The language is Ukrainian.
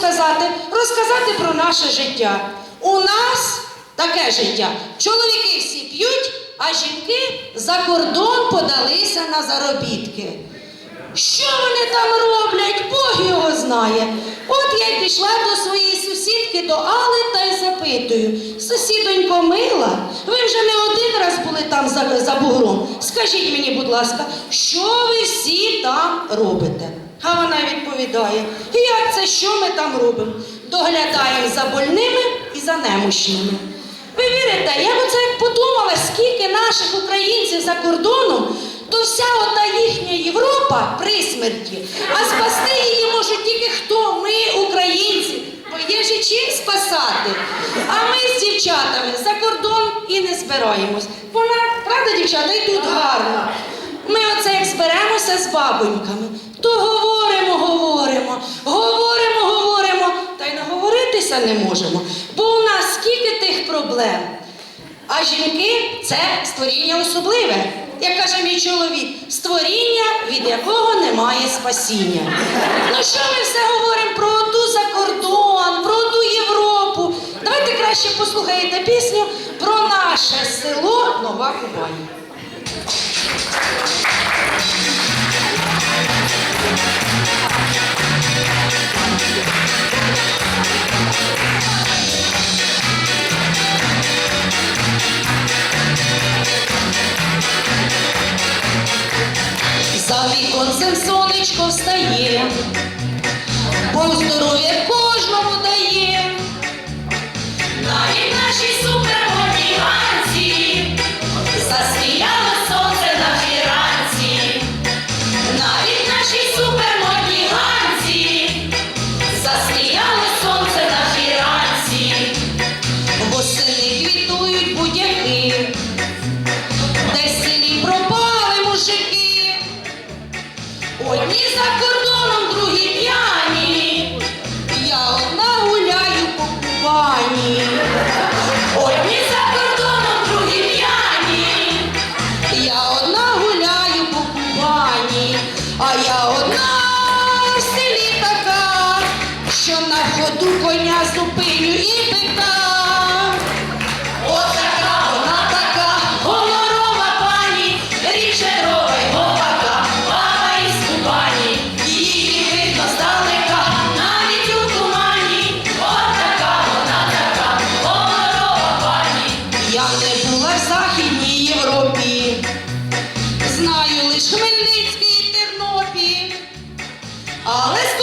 показати, розказати про наше життя. У нас таке життя. Чоловіки всі п'ють, а жінки за кордон подалися на заробітки. Що вони там роблять, Бог його знає. От я й пішла до своєї сусідки, до Али, та й запитую. Сусідонько мила, ви вже не один раз були там за, за бугром. Скажіть мені, будь ласка, що ви всі там робите? А вона відповідає: як це, що ми там робимо? Доглядаємо за больними і за немощними. Ви вірите, я б оце як подумала, скільки наших українців за кордоном, то вся ота їхня Європа при смерті, а спасти її можуть тільки хто? Ми, українці. Бо є же чим спасати. А ми з дівчатами за кордон і не збираємось. Вона, правда, дівчата, і тут гарно. Ми оце як зберемося з бабоньками, то говоримо, говоримо, говоримо, говоримо, та й наговоритися не можемо. Бо у нас скільки тих проблем. А жінки це створіння особливе. Як каже мій чоловік, створіння, від якого немає спасіння. Ну що ми все говоримо про ту закордон, про ту Європу? Давайте краще послухаєте пісню про наше село Нова Кубань. За віконцем сонечко встає, Бог здоров'я кожному дає. Навіть наші супермодні Alles